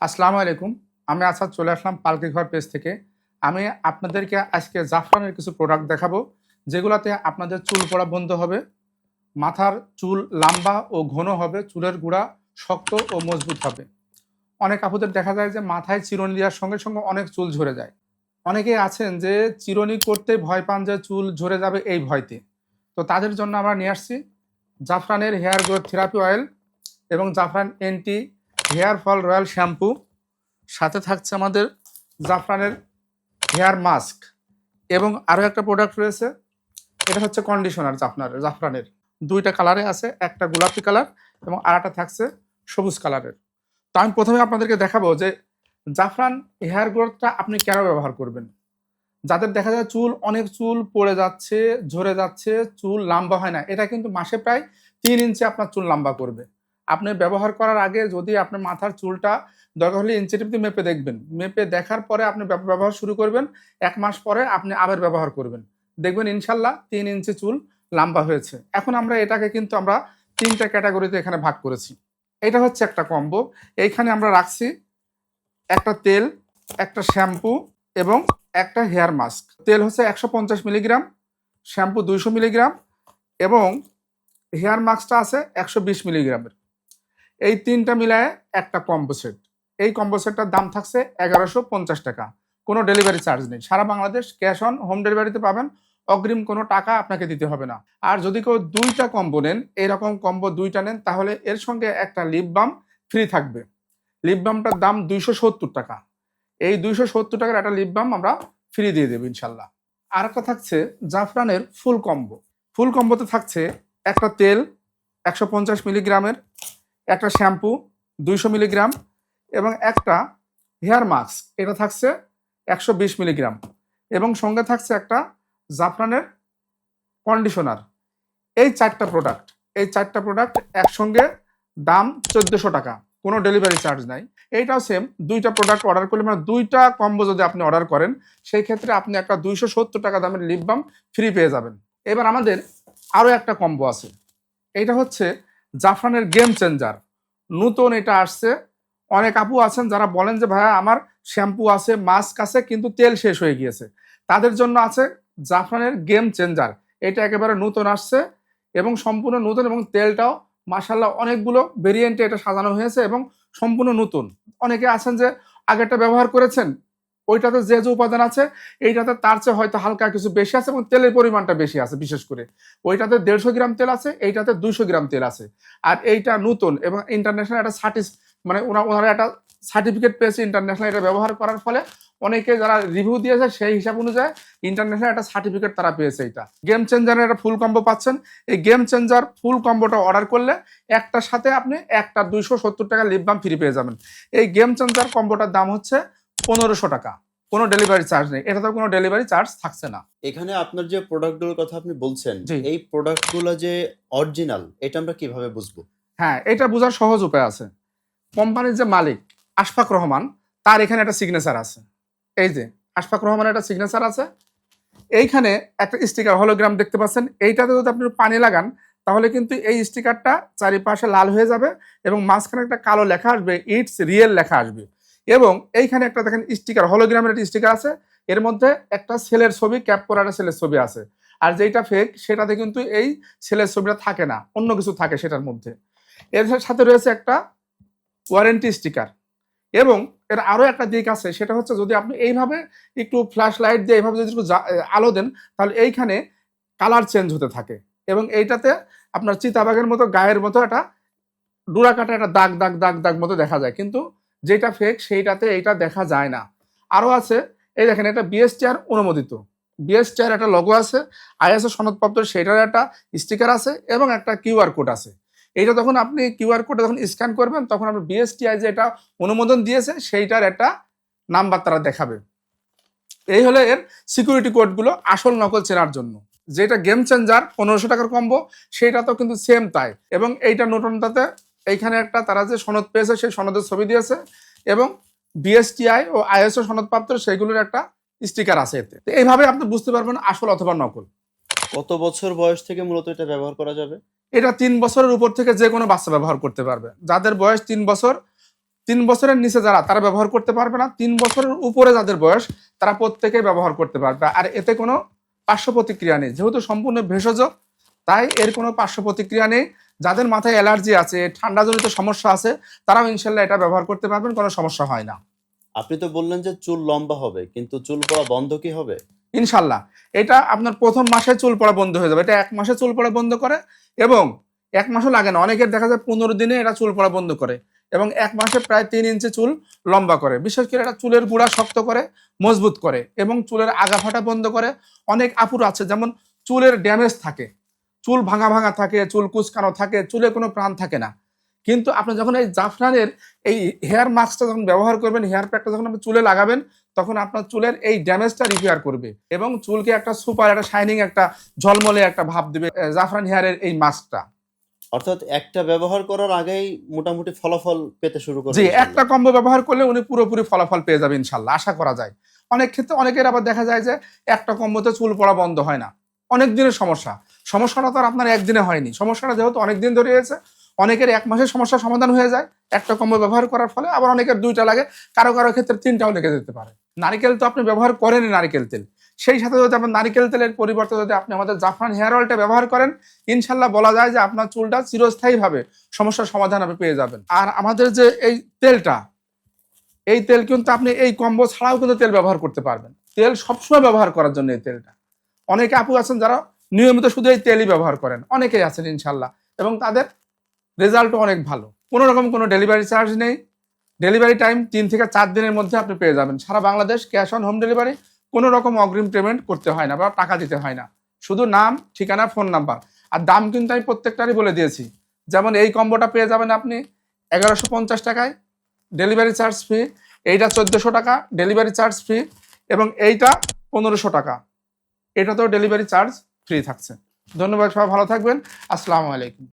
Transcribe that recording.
আসসালামু আলাইকুম। আমি আসাদ চলে আসলাম পালকি ঘর পেজ থেকে। আমি আপনাদেরকে আজকে জাফরানের কিছু প্রোডাক্ট দেখাবো, যেগুলোতে আপনাদের চুল পড়া বন্ধ হবে, মাথার চুল লম্বা ও ঘন হবে, চুলের গুঁড়া শক্ত ও মজবুত হবে। অনেক আপুদের দেখা যায় যে মাথায় চিরুনি দেওয়ার সঙ্গে সঙ্গে অনেক চুল ঝরে যায়। অনেকে আছেন যে চিরুনি করতে ভয় পান যে চুল ঝরে যাবে এই ভয়তে। তো তাদের জন্য আমরা নিয়ে আসছি জাফরানের হেয়ার গ্রোথ থেরাপি অয়েল এবং Zafran anti hair fall royal shampoo, সাথে থাকছে আমাদের জাফরানের হেয়ার মাস্ক এবং আরও একটা প্রোডাক্ট রয়েছে, এটা হচ্ছে কন্ডিশনার জাফরানের জাফরানের। দুইটা কালারে আছে, একটা গোলাপি কালার এবং আর একটা থাকছে সবুজ কালারের তো আমি প্রথমে আপনাদেরকে দেখাবো যে জাফরান হেয়ার গ্রোথটা আপনি কেন ব্যবহার করবেন। যাদের দেখা যায় চুল অনেক চুল পড়ে যাচ্ছে, ঝরে যাচ্ছে, চুল লম্বা হয় না, এটা কিন্তু মাসে প্রায় তিন ইঞ্চি আপনার চুল লম্বা করবে। আপনি ব্যবহার করার আগে যদি আপনার মাথার চুলটা দরকার হলে ইঞ্চি টিপ দিয়ে মেপে দেখবেন। মেপে দেখার পরে আপনি ব্যব- ব্যবহার শুরু করবেন। এক মাস পরে আপনি আবার ব্যবহার করবেন। দেখবেন ইনশাল্লাহ তিন ইঞ্চি চুল লম্বা হয়েছে। এখন আমরা এটাকে কিন্তু আমরা তিনটা ক্যাটাগরিতে এখানে ভাগ করেছি। এটা হচ্ছে একটা কম্বো। এইখানে আমরা রাখছি একটা তেল, একটা শ্যাম্পু এবং একটা হেয়ার মাস্ক তেল হচ্ছে একশো পঞ্চাশ মিলিগ্রাম, শ্যাম্পু দুইশো মিলিগ্রাম এবং হেয়ার মাস্কটা আছে একশো বিশ মিলিগ্রামের। এই তিনটা মিলায় একটা কম্বো সেট এই কম্বো সেটটার দাম থাকছে এগারোশো পঞ্চাশ টাকা। কোনো ডেলিভারি চার্জ নেই। সারা বাংলাদেশ ক্যাশ অন হোম ডেলিভারিতে পাবেন। অগ্রিম কোনো টাকা আপনাকে দিতে হবে না। আর যদি কেউ দুইটা কম্বো নেন, এরকম কম্বো দুইটা নেন, তাহলে এর সঙ্গে একটা লিপ বাম ফ্রি থাকবে। লিপ বামটার দাম দুইশো সত্তর টাকা। এই দুইশো সত্তর টাকার একটা লিপ বাম আমরা ফ্রি দিয়ে দেবো ইনশাল্লাহ। আর একটা থাকছে জাফরানের ফুল কম্বো ফুল কম্বোতে থাকছে একটা তেল একশো পঞ্চাশ মিলিগ্রামের একটা শ্যাম্পু দুইশো মিলিগ্রাম এবং একটা হেয়ার মাস্ক। এটা থাকছে একশো বিশ মিলিগ্রাম এবং সঙ্গে থাকছে একটা জাফরানের কন্ডিশনার। এই চারটা প্রোডাক্ট এই চারটা প্রোডাক্ট একসঙ্গে দাম চোদ্দোশো টাকা। কোনো ডেলিভারি চার্জ নাই। এইটাও সেম দুইটা প্রোডাক্ট অর্ডার করলে মানে দুইটা কম্বো যদি আপনি অর্ডার করেন, সেই ক্ষেত্রে আপনি একটা দুইশো সত্তর টাকা দামের লিপ বাম ফ্রি পেয়ে যাবেন। এবার আমাদের আরও একটা কম্বো আছে। এটা হচ্ছে জাফরানের গেম চেঞ্জার নতুন এটা আসছে। অনেক আপু আছেন যারা বলেন যে, ভাইয়া, আমার শ্যাম্পু আছে, মাস্ক আছে, কিন্তু তেল শেষ হয়ে গিয়েছে। তাদের জন্য আছে জাফরানের গেম চেঞ্জার। এটা একেবারে নতুন আসছে এবং সম্পূর্ণ নতুন এবং তেলটাও মাসাল্লাহ অনেকগুলো ভেরিয়েন্টে এটা সাজানো হয়েছে এবং সম্পূর্ণ নতুন। অনেকে আছেন যে, আগেরটা ব্যবহার করেছেন ওইটাতে যে যে উপাদান আছে, এইটাতে তার চেয়ে হয়তো হালকা কিছু বেশি আছে এবং তেলের পরিমাণটা বেশি আছে, বিশেষ করে। ওইটাতে দেড়শো গ্রাম তেল আছে, এইটাতে দুইশো গ্রাম তেল আছে। আর এইটা নতুন এবং ইন্টারন্যাশনাল একটা সার্টিস মানে ওনা ওনারা একটা সার্টিফিকেট পেয়েছে ইন্টারন্যাশনাল এটা ব্যবহার করার ফলে। অনেকে যারা রিভিউ দিয়েছে সেই হিসাব অনুযায়ী ইন্টারন্যাশনাল একটা সার্টিফিকেট তারা পেয়েছে এটা গেম চেঞ্জারের একটা ফুল কম্বো পাচ্ছেন। এই গেম চেঞ্জার ফুল কম্বোটা অর্ডার করলে একটার সাথে আপনি একটা দুইশো সত্তর টাকা লিপ বাম ফ্রি পেয়ে যাবেন। এই গেম চেঞ্জার কম্বোটার দাম হচ্ছে পনেরোশো টাকা। কোনো ডেলিভারি চার্জ নেই। এটা তো কোনো ডেলিভারি চার্জ থাকছে না। এখানে আপনার যে প্রোডাক্টগুলোর কথা আপনি বলছেন। এই প্রোডাক্টগুলো যে অরিজিনাল এটা আমরা কীভাবে বুঝব? হ্যাঁ এটা বোঝার সহজ উপায় আছে। কোম্পানির যে মালিক আশফাক রহমান তার এখানে একটা সিগনেচার আছে। এই যে আশফাক রহমানের একটা সিগনেচার আছে। এইখানে একটা স্টিকার হলোগ্রাম দেখতে পাচ্ছেন। এইটাতে যদি আপনি পানি লাগান তাহলে কিন্তু এই স্টিকারটা চারিপাশে লাল হয়ে যাবে এবং মাঝখানে একটা কালো লেখা আসবে ইটস রিয়েল লেখা আসবে। এবং এইখানে একটা দেখেন স্টিকার হলোগ্রামের একটা স্টিকার আছে। এর মধ্যে একটা ছেলের ছবি ক্যাপ করা একটা ছেলের ছবি আছে। আর যেটা ফেক সেটাতে কিন্তু এই ছেলের ছবিটা থাকে না, অন্য কিছু থাকে সেটার মধ্যে। এর সাথে রয়েছে একটা ওয়ারেন্টি স্টিকার এবং এর আরও একটা দিক আছে, সেটা হচ্ছে যদি আপনি এইভাবে একটু ফ্ল্যাশ লাইট দিয়ে এইভাবে যদি একটু আলো দেন, তাহলে এইখানে কালার চেঞ্জ হতে থাকে। এবং এইটাতে আপনার চিতাবাগের মতো, গায়ের মতো একটা ডুরা কাটা একটা দাগ দাগ দাগ দাগ মতো দেখা যায়। কিন্তু যেটা ফেক সেইটাতে এইটা দেখা যায় না। আরও আছে, এই দেখেন এটা বিএসটিআর অনুমোদিত। বিএসটিআর একটা লগো আছে আইএসও সনদপত্র সেটার একটা স্টিকার আছে এবং একটা কিউআর কোড আছে। এইটা তখন আপনি কিউআর কোডে যখন স্ক্যান করবেন, তখন আপনি বিএসটিআই যে এটা অনুমোদন দিয়েছে, সেইটার একটা নাম্বার তারা দেখাবে। এই হলো এর সিকিউরিটি কোডগুলো আসল নকল চেনার জন্য। যেটা গেম চেঞ্জার পনেরোশো টাকার কম্বো সেটা তো কিন্তু সেম তাই। এবং এইটা নতুনটাতে এইখানে একটা তারা যে সনদ পেয়েছে সেই সনদের ছবি দিয়েছে এবং বিএসটিআই ও আইএসও সনদপ্রাপ্ত সেইগুলোর একটা স্টিকার আছে এতে। এইভাবে আপনি বুঝতে পারবেন আসল অথবা নকল। কত বছর বয়স থেকে মূলত এটা ব্যবহার করা যাবে? এটা তিন বছরের উপর থেকে যে কোনো বাচ্চা ব্যবহার করতে পারবে। যাদের বয়স তিন বছর তিন বছরের নিচে যারা তারা ব্যবহার করতে পারবে না। তিন বছরের উপরে যাদের বয়স তারা প্রত্যেকেই ব্যবহার করতে পারবে। আর এতে কোনো পার্শ্ব প্রতিক্রিয়া নেই। যেহেতু সম্পূর্ণ ভেষজ তাই এর কোনো পার্শ্ব প্রতিক্রিয়া নেই। যাদের মাথায় অ্যালার্জি আছে ঠান্ডাজনিত সমস্যা আছে তারাও ইনশাল্লাহ এটা ব্যবহার করতে পারবেন কোনো সমস্যা হয় না। আপনি তো বললেন যে চুল লম্বা হবে কিন্তু চুল পড়া বন্ধ কি হবে? ইনশাল্লাহ। এটা আপনার প্রথম মাসে চুল পড়া বন্ধ হয়ে যাবে। এটা এক মাসে চুল পড়া বন্ধ করে এবং এক মাসও লাগে না। অনেকের দেখা যায় পনেরো দিনে এটা চুল পড়া বন্ধ করে এবং এক মাসে প্রায় তিন ইঞ্চি চুল লম্বা করে। বিশেষ করে এটা চুলের গুঁড়া শক্ত করে মজবুত করে এবং চুলের আগা ফাটা বন্ধ করে। অনেক আপুর আছে যেমন চুলের ড্যামেজ থাকে। চুল ভাঙা ভাঙা থাকে চুল কুচকানো থাকে চুলে কোনো প্রাণ থাকে না। কিন্তু আপনি যখন এই জাফরানের এই হেয়ার মাস্কটা যখন ব্যবহার করবেন হেয়ার প্যাকটা যখন আপনি চুলে লাগাবেন তখন আপনার চুলের এই ড্যামেজটা রিপেয়ার করবে এবং চুলকে একটা সুপার একটা শাইনিং একটা ঝলমলে একটা ভাব দিবে জাফরান হেয়ারের এই মাস্কটা অর্থাৎ একটা ব্যবহার করার আগেই মোটামুটি ফলাফল পেতে শুরু করে জি একটা কম্বো ব্যবহার করলে উনি পুরোপুরি ফলাফল পেয়ে যাবে ইনশাল্লাহ আশা করা যায়। অনেক ক্ষেত্রে অনেকের আবার দেখা যায় যে একটা কম্বোতে চুল পড়া বন্ধ হয় না। অনেক দিনের সমস্যা। সমস্যাটা তো আর আপনার একদিনে হয়নি। সমস্যাটা যেহেতু অনেক দিন ধরে হয়েছে, অনেকের এক মাসের সমস্যার সমাধান হয়ে যায়, একটা কম্বো ব্যবহার করার ফলে আবার অনেকের দুইটা লাগে, কারও কারও ক্ষেত্রে তিনটাও লেগে যেতে পারে। নারিকেল তো আপনি ব্যবহার করেনই নারিকেল তেল। সেই সাথে যদি আপনার নারিকেল তেলের পরিবর্তে যদি আপনি আমাদের জাফরান হেয়ার অয়েলটা ব্যবহার করেন, ইনশাল্লাহ বলা যায় যে আপনার চুলটা চিরস্থায়ীভাবে সমস্যার সমাধান আপনি পেয়ে যাবেন। আর আমাদের যে এই তেলটা, এই তেল কিন্তু আপনি এই কম্বো ছাড়াও কিন্তু তেল ব্যবহার করতে পারবেন। তেল সবসময় ব্যবহার করার জন্য এই তেলটা। অনেকে আপু আছেন যারা নিয়মিত শুধু এই তেলই ব্যবহার করেন। অনেকেই আছেন ইনশাল্লাহ এবং তাদের রেজাল্টও অনেক ভালো। কোনো রকম কোনো ডেলিভারি চার্জ নেই। ডেলিভারি টাইম তিন থেকে চার দিনের মধ্যে আপনি পেয়ে যাবেন। সারা Bangladesh cash on home delivery কোনো রকম অগ্রিম পেমেন্ট করতে হয় না বা টাকা দিতে হয় না। শুধু নাম, ঠিকানা ফোন নাম্বার আর দাম কিন্তু আমি প্রত্যেকটারই বলে দিয়েছি। যেমন এই কম্বোটা পেয়ে যাবেন আপনি এগারোশো পঞ্চাশ টাকায় ডেলিভারি চার্জ ফ্রি এইটা চোদ্দোশো টাকা ডেলিভারি চার্জ ফ্রি এবং এইটা পনেরোশো টাকা। এটাতেও ডেলিভারি চার্জ ফ্রি থাকছে ধন্যবাদ সবাই ভালো থাকবেন। আসসালামু আলাইকুম।